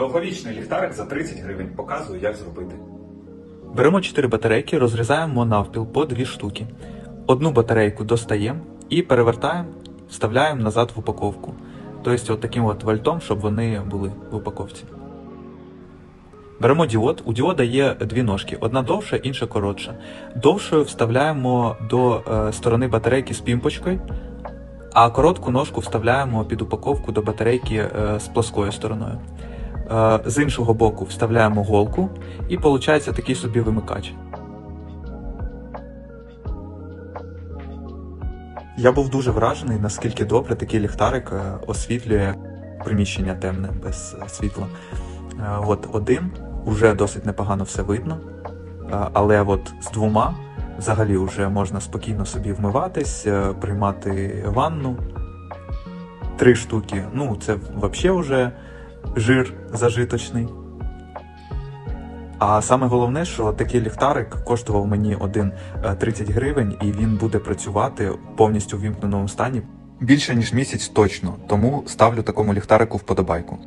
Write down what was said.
Довговічний ліхтарик за 30 гривень. Показую, як зробити. Беремо 4 батарейки, розрізаємо навпіл по 2 штуки. Одну батарейку достаємо і перевертаємо, вставляємо назад в упаковку. Тобто таким от вальтом, щоб вони були в упаковці. Беремо діод. У діода є дві ножки: одна довша, інша коротша. Довшою вставляємо до е, сторони батарейки з пімпочкою, а коротку ножку вставляємо під упаковку до батарейки е, з плоскою стороною. З іншого боку вставляємо голку, і виходить такий собі вимикач. Я був дуже вражений, наскільки добре такий ліхтарик е, освітлює приміщення темне без е, світла. Е, От один уже досить непогано все видно, але от з двома взагалі вже можна спокійно собі вмиватись, приймати ванну. Три штуки. Ну, це взагалі вже жир зажиточний. А саме головне, що такий ліхтарик коштував мені один е, 30 гривень, і він буде працювати повністю в вімкненому стані більше ніж місяць точно. Тому ставлю такому ліхтарику вподобайку.